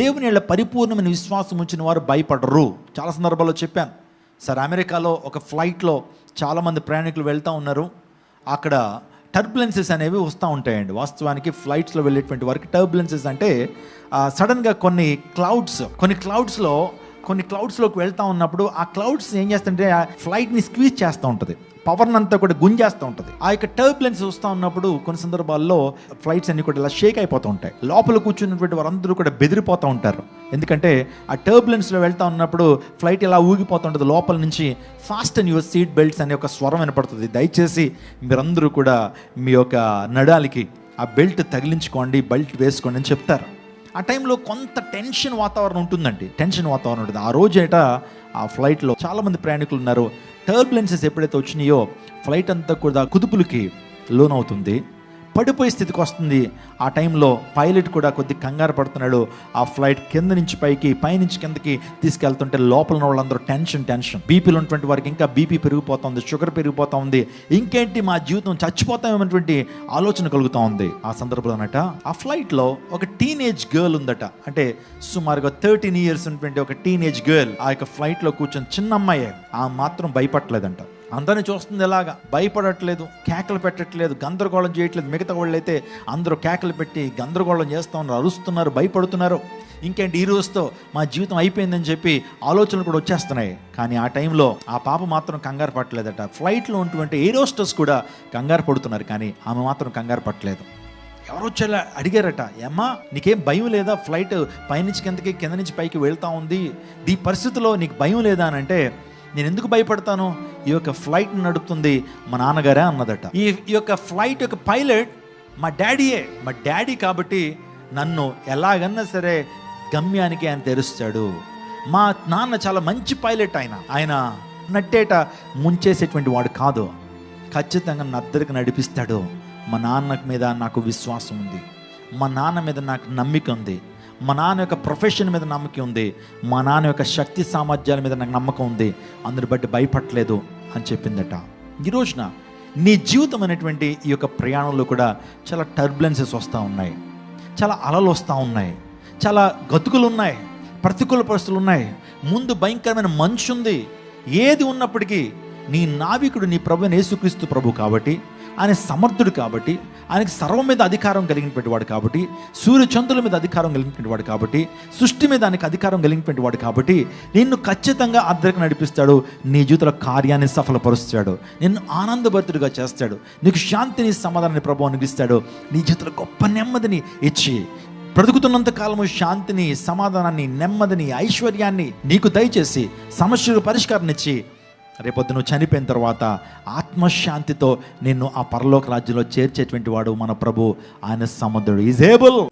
దేవుని యొక్క పరిపూర్ణమైన విశ్వాసం ఉంచిన వారు భయపడరు. చాలా సందర్భాల్లో చెప్పాను. సార్ అమెరికాలో ఒక ఫ్లైట్లో చాలామంది ప్రయాణికులు వెళ్తూ ఉన్నారు. అక్కడ టర్బులెన్సెస్ అనేవి వస్తూ ఉంటాయండి. వాస్తవానికి ఫ్లైట్స్లో వెళ్ళేటువంటి వారికి టర్బులెన్సెస్ అంటే సడన్గా కొన్ని క్లౌడ్స్ కొన్ని క్లౌడ్స్లో కొన్ని క్లౌడ్స్లోకి వెళ్తా ఉన్నప్పుడు ఆ క్లౌడ్స్ ఏం చేస్తుంటే ఆ ఫ్లైట్ని స్క్వీజ్ చేస్తూ ఉంటుంది. పవర్ని అంతా కూడా గుంజేస్తూ ఉంటుంది. ఆ యొక్క టర్బులెన్స్ వస్తూ ఉన్నప్పుడు కొన్ని సందర్భాల్లో ఫ్లైట్స్ అన్ని కూడా ఇలా షేక్ అయిపోతూ ఉంటాయి. లోపల కూర్చున్నటువంటి వారందరూ కూడా బెదిరిపోతూ ఉంటారు. ఎందుకంటే ఆ టర్బులెన్స్లో వెళ్తా ఉన్నప్పుడు ఫ్లైట్ ఇలా ఊగిపోతుంటుంది లోపల నుంచి fasten your seat belts అనే ఒక స్వరం వినపడుతుంది. దయచేసి మీరందరూ కూడా మీ యొక్క నడాలికి ఆ బెల్ట్ తగిలించుకోండి బెల్ట్ వేసుకోండి అని చెప్తారు. ఆ టైంలో కొంత టెన్షన్ వాతావరణం ఉంటుందండి. టెన్షన్ వాతావరణం ఉంటుంది. ఆ రోజేట ఆ ఫ్లైట్లో చాలామంది ప్రయాణికులు ఉన్నారు టర్బులెన్సెస్ ఎప్పుడైతే వచ్చినాయో ఫ్లైట్ అంతా కూడా కుదుపులకి లోనవుతుంది. పడిపోయే స్థితికి వస్తుంది. ఆ టైంలో పైలట్ కూడా కొద్ది కంగారు పడుతున్నాడు. ఆ ఫ్లైట్ కింద నుంచి పైకి పైనుంచి కిందకి తీసుకెళ్తుంటే లోపల ఉన్న వాళ్ళందరూ టెన్షన్ టెన్షన్. బీపీలు ఉన్నటువంటి వారికి ఇంకా బీపీ పెరిగిపోతుంది షుగర్ పెరిగిపోతూ ఉంది ఇంకేంటి మా జీవితం చచ్చిపోతామనేటువంటి ఆలోచన కలుగుతూ ఉంది. ఆ సందర్భంలో అనట ఆ ఫ్లైట్లో ఒక టీనేజ్ గర్ల్ ఉందట. అంటే సుమారుగా థర్టీన్ ఇయర్స్ ఉన్నటువంటి ఒక టీనేజ్ గర్ల్ ఆ యొక్క ఫ్లైట్లో కూర్చొని చిన్న అమ్మాయి ఆ మాత్రం భయపడలేదంట. అందరిని చూస్తుంది ఎలాగా? భయపడట్లేదు కేకలు పెట్టట్లేదు గందరగోళం చేయట్లేదు. మిగతా వాళ్ళు అయితే అందరూ కేకలు పెట్టి గందరగోళం చేస్తూ ఉన్నారు అరుస్తున్నారు భయపడుతున్నారు. ఇంకేంటి ఈ రోజుతో మా జీవితం అయిపోయిందని చెప్పి ఆలోచనలు కూడా వచ్చేస్తున్నాయి. కానీ ఆ టైంలో ఆ పాప మాత్రం కంగారు పట్టలేదట. ఫ్లైట్లో ఉన్నటువంటి ఏరోస్టర్స్ కూడా కంగారు పడుతున్నారు. కానీ ఆమె మాత్రం కంగారు పట్టలేదు. ఎవరో వచ్చేలా అడిగారట ఏమ్మా నీకేం భయం లేదా? ఫ్లైట్ పైనుంచి కిందకి కింద నుంచి పైకి వెళ్తా ఉంది. ఈ పరిస్థితిలో నీకు భయం లేదా? అని అంటే నేను ఎందుకు భయపడతాను? ఈ యొక్క ఫ్లైట్ నడుపుతుంది మా నాన్నగారే అన్నదట. ఈ ఈ యొక్క ఫ్లైట్ యొక్క పైలట్ మా డాడీయే. మా డాడీ కాబట్టి నన్ను ఎలాగన్నా సరే గమ్యానికి ఆయన తెరుస్తాడు. మా నాన్న చాలా మంచి పైలట్ ఆయన. ఆయన నట్టేట ముంచేసేటువంటి వాడు కాదు. ఖచ్చితంగా నద్దరికి నడిపిస్తాడు. మా నాన్న మీద నాకు విశ్వాసం ఉంది. మా నాన్న మీద నాకు నమ్మిక ఉంది. మా నాన్న యొక్క ప్రొఫెషన్ మీద నమ్మకం ఉంది. మా నాన్న యొక్క శక్తి సామర్థ్యాల మీద నాకు నమ్మకం ఉంది. అందుని బట్టి భయపడలేదు అని చెప్పిందట. ఈ రోజున నీ జీవితం అనేటువంటి ఈ యొక్క ప్రయాణంలో కూడా చాలా టర్బులెన్సెస్ వస్తూ ఉన్నాయి. చాలా అలలు వస్తూ ఉన్నాయి. చాలా గతుకులు ఉన్నాయి. ప్రతికూల పరిస్థితులు ఉన్నాయి. ముందు భయంకరమైన మంచు ఉంది. ఏది ఉన్నప్పటికీ నీ నావికుడు నీ ప్రభు యేసుక్రీస్తు ప్రభు కాబట్టి ఆయన సమర్థుడు కాబట్టి ఆయనకి సర్వం మీద అధికారం కలిగినటువంటి వాడు కాబట్టి సూర్యచంద్రుల మీద అధికారం కలిగినటువంటి వాడు కాబట్టి సృష్టి మీద ఆయనకు అధికారం కలిగినటువంటి వాడు కాబట్టి నిన్ను ఖచ్చితంగా అద్దరికి నడిపిస్తాడు. నీ జీవితంలో కార్యాన్ని సఫలపరుస్తాడు. నిన్ను ఆనందభరితుడిగా చేస్తాడు. నీకు శాంతిని సమాధానాన్ని ప్రభు అనుగిస్తాడు నీ జీవితంలో గొప్ప నెమ్మదిని ఇచ్చి బ్రతుకుతున్నంత కాలము శాంతిని సమాధానాన్ని నెమ్మదిని ఐశ్వర్యాన్ని నీకు దయచేసి సమస్యలకు పరిష్కారం ఇచ్చి రేపొద్దు నువ్వు చనిపోయిన తర్వాత ఆత్మశాంతితో నిన్ను ఆ పరలోక రాజ్యంలో చేర్చేటువంటి వాడు మన ప్రభు ఆయన సముద్రుడు. Is able